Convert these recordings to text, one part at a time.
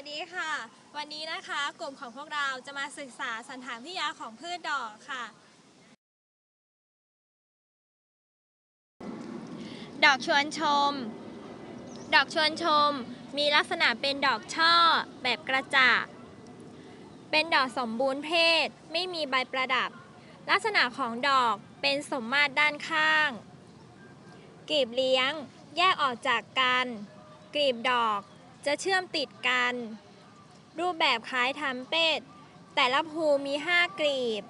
วัสดีค่ะ วันนี้นะคะกลุ่มของพวกเราจะมาศึกษาสันฐานวิทยาของพืชดอกค่ะ ดอกชวนชม ดอกชวนชม มีลักษณะเป็นดอกช่อ แบบกระจาเป็นดอกสมบูรณ์เพศ ไม่มีใบประดับ ลักษณะของดอกเป็นสมมาตรด้านข้างกลีบเลี้ยง แยกออกจากกันกลีบดอก จะเชื่อมติดกัน รูปแบบคล้ายทำเป็ด แต่ละภูมี 5 กลีบ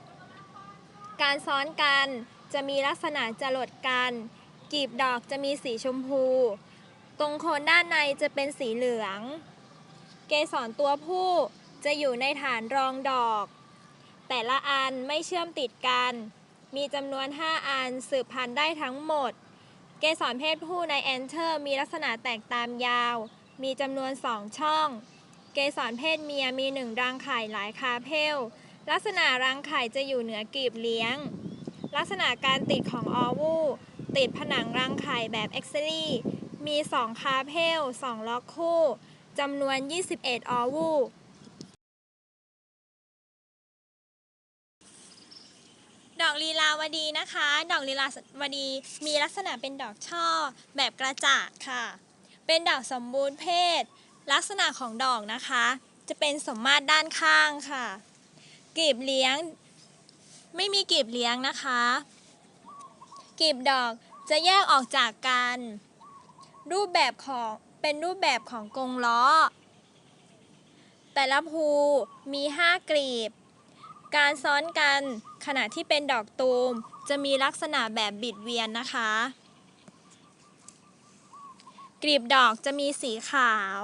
การซ้อนกันจะมีลักษณะจรดกัน กลีบดอกจะมีสีชมพู ตรงโคนด้านในจะเป็นสีเหลือง เกสรตัวผู้จะอยู่ในฐานรองดอก แต่ละอันไม่เชื่อมติดกัน มีจำนวน 5 อันสืบพันธุ์ได้ทั้งหมด เกสรเพศผู้ในแอนเทอร์มีลักษณะแตกตามยาว มีจำนวน 2 ช่อง เกสรเพศเมียมีหนึ่งรังไข่หลายคาเพล ลักษณะรังไข่จะอยู่เหนือกลีบเลี้ยง ลักษณะการติดของออวูติดผนังรังไข่แบบเอ็กซ์ลีมี 2 คาเพล 2 ล็อกคู่จำนวน 21 ออวูดอกลีลาวดีนะคะ ดอกลีลาวดีมีลักษณะเป็นดอกช่อแบบกระจ่างค่ะ เป็นดอกสมบูรณ์เพศ ลักษณะของดอกนะคะ จะเป็นสมมาตรด้านข้างค่ะกลีบเลี้ยง ไม่มีกลีบเลี้ยงนะคะกลีบดอกจะแยกออกจากกัน รูปแบบของเป็นรูปแบบของกรงล้อ แต่ละภูมี 5 กลีบ การซ้อนกันขณะที่เป็นดอกตูมจะมีลักษณะแบบบิดเวียนนะคะ กลีบดอกจะมีสีขาว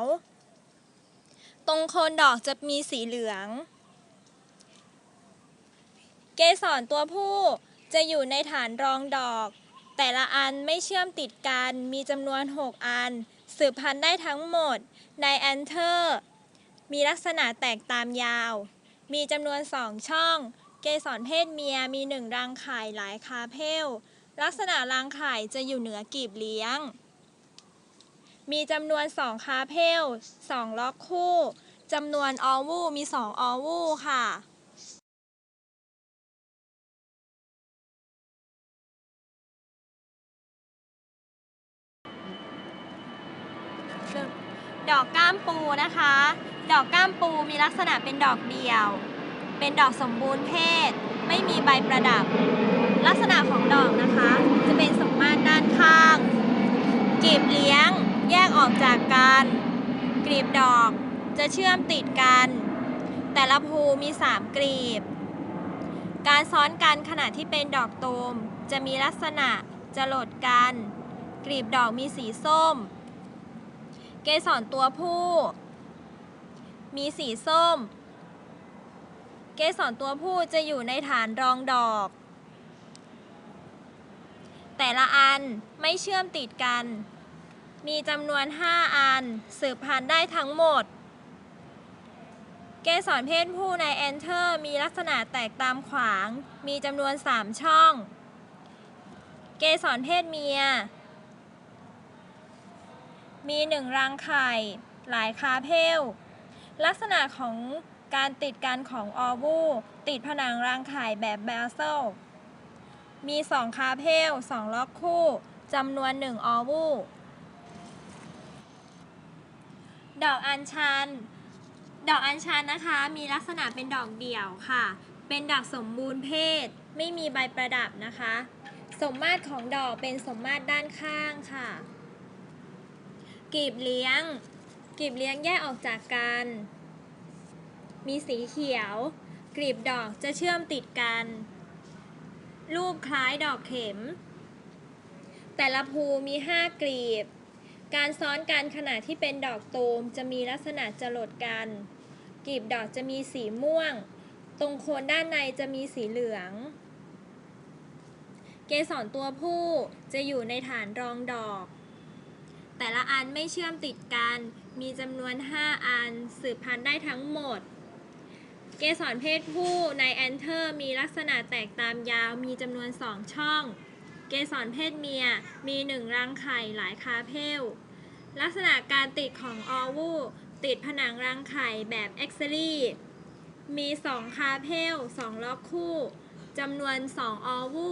ตรงโคนดอกจะมีสีเหลือง เกสรตัวผู้จะอยู่ในฐานรองดอก แต่ละอันไม่เชื่อมติดกัน มีจำนวน 6 อัน สืบพันธุ์ได้ทั้งหมด ในแอนเทอร์ มีลักษณะแตกตามยาว มีจำนวน2ช่อง เกสรเพศเมียมี1รังไข่หลายคาเพล ลักษณะรังไข่จะอยู่เหนือกลีบเลี้ยง มีจำนวน 2 คาเพล 2 ล็อกคู่จำนวนออวูมี 2 ออวูค่ะ ดอกก้ามปูนะคะ ดอกก้ามปูมีลักษณะเป็นดอกเดียว เป็นดอกสมบูรณ์เพศ ไม่มีใบประดับ ลักษณะของดอกนะคะ จะเป็นสมมาตรด้านข้างกลีบเลี้ยง แยกออกจากกันกลีบดอกจะเชื่อมติดกัน แต่ละภูมี 3กลีบ การซ้อนกันขณะที่เป็นดอกตูมจะมีลักษณะจรดกัน กลีบดอกมีสีส้ม เกสรตัวผู้ มีสีส้ม เกสรตัวผู้จะอยู่ในฐานรองดอก แต่ละอันไม่เชื่อมติดกัน มีจำนวน 5 อัน สืบพันธุ์ได้ทั้งหมด เกสรเพศผู้ในแอนเทอร์มีลักษณะแตกตามขวาง มีจำนวน 3 ช่อง เกสรเพศเมีย มีหนึ่งรังไข่ หลายคาเพล ลักษณะของการติดกันของออวูติดผนังรังไข่แบบแบลเซลมี 2 คาเพล 2 ล็อกคู่จำนวน 1 ออวู ดอกอัญชัน ดอกอัญชันนะคะ มีลักษณะเป็นดอกเดี่ยวค่ะ เป็นดอกสมบูรณ์เพศ ไม่มีใบประดับนะคะ สมมาตรของดอกเป็นสมมาตรด้านข้างค่ะกลีบเลี้ยงกลีบเลี้ยงแยกออกจากกัน มีสีเขียว กลีบดอกจะเชื่อมติดกัน รูปคล้ายดอกเข็ม แต่ละภูมี 5 กลีบ การซ้อนกันขณะที่เป็นดอกตูมจะมีลักษณะจรดกัน กลีบดอกจะมีสีม่วง ตรงโคนด้านในจะมีสีเหลือง เกสรตัวผู้จะอยู่ในฐานรองดอก แต่ละอันไม่เชื่อมติดกัน มีจำนวน 5 อันสืบพันธุ์ได้ทั้งหมด เกสรเพศผู้ในแอนเทอร์มีลักษณะแตกตามยาวมีจำนวน 2 ช่อง เกสรเพศเมียมีหนึ่งรังไข่หลายคาเพล ลักษณะการติดของออวูติดผนังรังไข่แบบเอ็กซ์ลีมีสองคาเพลสองล็อกคู่จำนวนสองออวู